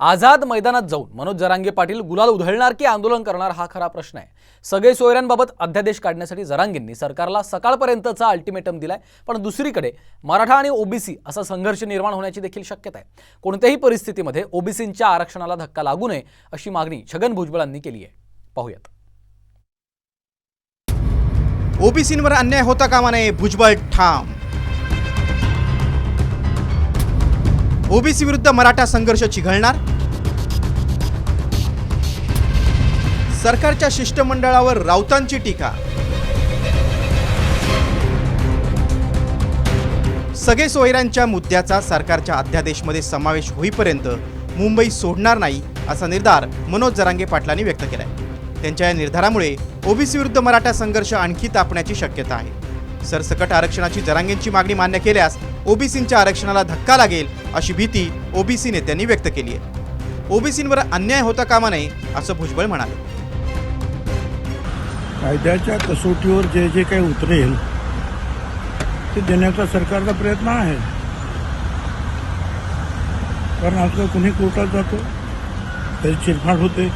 आझाद मैदानात जाऊन मनोज जरांगे पाटील गुलाल उधळणार की आंदोलन करणार हा खरा प्रश्न आहे. सगळे सोयऱ्यांबाबत अध्यादेश काढण्यासाठी जरांगेंनी सरकारला सकाळपर्यंतचा अल्टिमेटम दिलाय पण दुसरीकडे मराठा आणि ओबीसी असा संघर्ष निर्माण होण्याची देखील शक्यता आहे. कोणत्याही परिस्थितीमध्ये ओबीसींच्या आरक्षणाला धक्का लागू नये अशी मागणी छगन भुजबळांनी केली आहे. पाहूयात. ओबीसींवर अन्याय होता कामा नये भुजबळ ठाम! ओबीसी विरुद्ध मराठा संघर्ष चिघळणार सरकारच्या शिष्टमंडळावर राऊतांची टीका. सगळे सोयऱ्यांच्या मुद्द्याचा सरकारच्या अध्यादेशमध्ये समावेश होईपर्यंत मुंबई सोडणार नाही असा निर्धार मनोज जरांगे पाटलांनी व्यक्त केलाय. त्यांच्या या निर्धारामुळे ओबीसी विरुद्ध मराठा संघर्ष आणखी तापण्याची शक्यता आहे. सरसकट आरक्षणाची जरांगेंची मागणी मान्य केल्यास ओबीसींच्या आरक्षणाला धक्का लागेल अशी भीती ओबीसी नेत्यांनी व्यक्त केली आहे. ओबीसींवर अन्याय होता कामा नये असं भुजबळ म्हणाले. कायद्याच्या कसोटीवर जे जे काही उतरेल ते देण्याचा सरकारचा प्रयत्न आहे. कारण आजकाल कुणी कोर्टात जातो त्याची चिरफाड होते.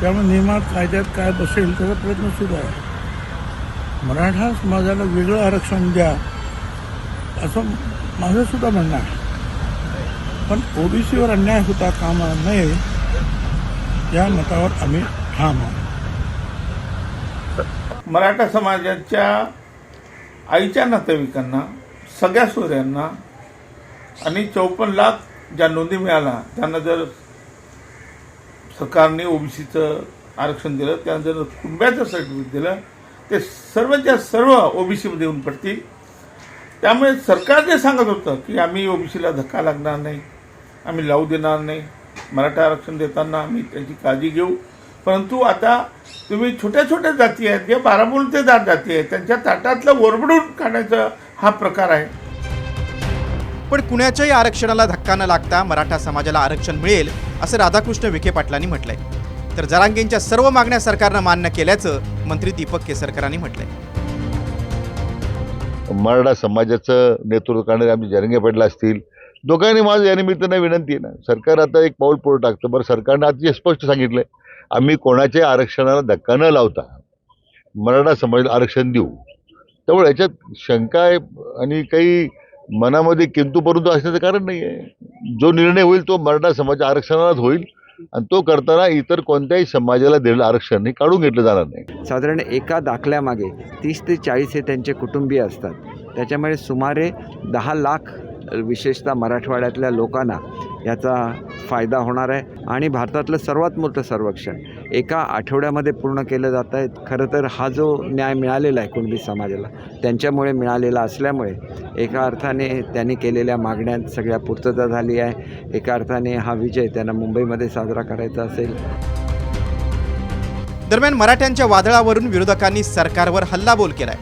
त्यामुळे नियमात कायद्यात काय बसेल त्याचा प्रयत्न सुरू आहे. मराठा समाजाला वेगळं आरक्षण द्या असं माझं सुद्धा म्हणणं आहे. पण ओबीसीवर अन्याय होता कामा नये या मतावर आम्ही ठाम आहोत. मराठा समाजाच्या आईच्या नातेवाईकांना सगळ्या सोयऱ्यांना आणि चौपन्न लाख ज्या नोंदी मिळाल्या त्यांना जर सरकारने ओबीसीचं आरक्षण दिलं त्यानंतर कुंब्याचं सर्टिफिकेट दिलं. ते सर्वच्या सर्व ओबीसीमध्ये येऊन पडतील. त्यामुळे सरकार जे सांगत होतं की आम्ही ओबीसीला धक्का लागणार नाही आम्ही लावू देणार नाही मराठा आरक्षण देताना आम्ही त्याची काळजी घेऊ. परंतु आता तुम्ही छोट्या छोट्या जाती आहेत जे बारामूलतेदार जाती आहेत त्यांच्या ताटातलं ओरबडून काढण्याचा हा प्रकार आहे. पण कुणाच्याही आरक्षणाला धक्का न लागता मराठा समाजाला आरक्षण मिळेल असं राधाकृष्ण विखे पाटलांनी म्हटलंय. तर जरांगेंच्या सर्व मागण्या सरकारनं मान्य केल्याचं मंत्री दीपक केसरकरांनी म्हटलंय. मराठा समाजाचं नेतृत्व करणारे आमचे जरंगे पाटील असतील दोघांनी माझं या निमित्तानं विनंती आहे ना. सरकार आता एक पाऊल पुढे टाकतं. बरं सरकारनं आता स्पष्ट सांगितलंय आम्ही कोणाच्याही आरक्षणाला धक्का न लावता मराठा समाजाला आरक्षण देऊ. त्यामुळे याच्यात शंका आहे आणि काही मनामध्ये किंतूपर्यंत असण्याचं कारण नाही आहे. जो निर्णय होईल तो मराठा समाज आरक्षणालाच होईल आणि तो करताना इतर कोणत्याही समाजाला दिलेलं आरक्षण हे काढून घेतलं जाणार नाही. साधारण एका दाखल्यामागे तीस ते चाळीस हे त्यांचे कुटुंबीय असतात. त्याच्यामुळे सुमारे दहा लाख विशेषतः मराठवाड्यातल्या लोकांना याचा फायदा होणार आहे. आणि भारतातलं सर्वात मोठं सर्वेक्षण एका आठवड्यामध्ये पूर्ण केलं जात आहे. खरं तर हा जो न्याय मिळालेला आहे कुणबी समाजाला त्यांच्यामुळे मिळालेला असल्यामुळे एका अर्थाने त्यांनी केलेल्या मागण्यात सगळ्या पूर्तता झाली आहे. एका अर्थाने हा विजय त्यांना मुंबईमध्ये साजरा करायचा असेल. दरम्यान मराठ्यांच्या वादळावरून विरोधकांनी सरकारवर हल्लाबोल केलाय.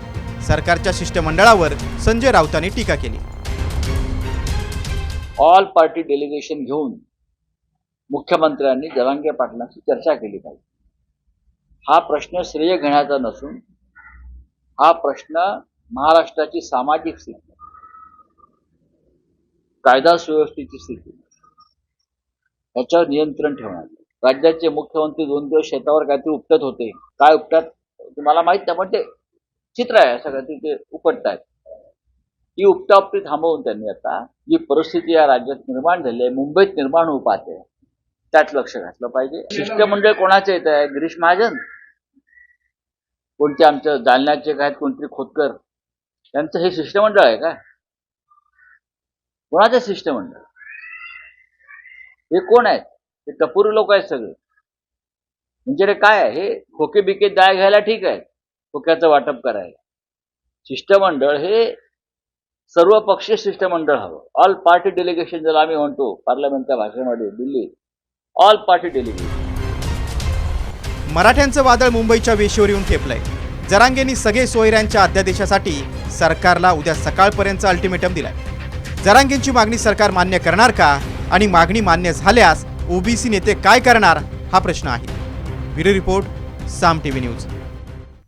सरकारच्या शिष्टमंडळावर संजय राऊतांनी टीका केली. ऑल पार्टी डेलिगेशन घेऊन मुख्यमंत्र्यांनी जरांगे पाटलांशी चर्चा केली पाहिजे. हा प्रश्न श्रेय घेण्याचा नसून हा प्रश्न महाराष्ट्राची सामाजिक स्थिती कायदा सुव्यवस्थेची स्थिती याच्यावर नियंत्रण ठेवण्यात राज्याचे मुख्यमंत्री दोन दिवस शेतावर काहीतरी उपटत होते. काय उपटत? तुम्हाला माहीत नाही पण ते चित्र आहे सगळं ते- ते उपटतायत. ही उपटापटी थांबवून त्यांनी आता. जी परिस्थिती या राज्यात निर्माण झाली आहे मुंबईत निर्माण होऊ पाहते त्यात लक्ष घातलं पाहिजे. शिष्टमंडळ कोणाचे येत आहे? गिरीश महाजन? कोणते आमच्या जालन्याचे काय कोणतरी खोतकर? त्यांचं हे शिष्टमंडळ आहे का? कोणाचं शिष्टमंडळ? हे कोण आहेत? हे टपुरी लोक आहेत सगळे. म्हणजे रे काय आहे? हे खोके बिके डाळ घ्यायला ठीक आहे खोक्याचं वाटप करायला. शिष्टमंडळ हे सर्व पक्षीय शिष्टमंडळ हवं. ऑल पार्टी डेलिगेशन ज्याला आम्ही म्हणतो पार्लमेंटच्या भाषेमध्ये दिल्ली. ऑल पार्टी डेलिगेशन मराठ्यांचं वादळ मुंबईच्या वेशीवर येऊन ठेपलंय जरांगेंनी सगळे सोयऱ्यांच्या अध्यादेशासाठी सरकारला उद्या सकाळपर्यंत अल्टिमेटम दिलाय. जरांगेंची मागणी सरकार मान्य करणार का? आणि मागणी मान्य झाल्यास ओबीसी नेते काय करणार? हा प्रश्न आहे. Bureau report Saam TV news.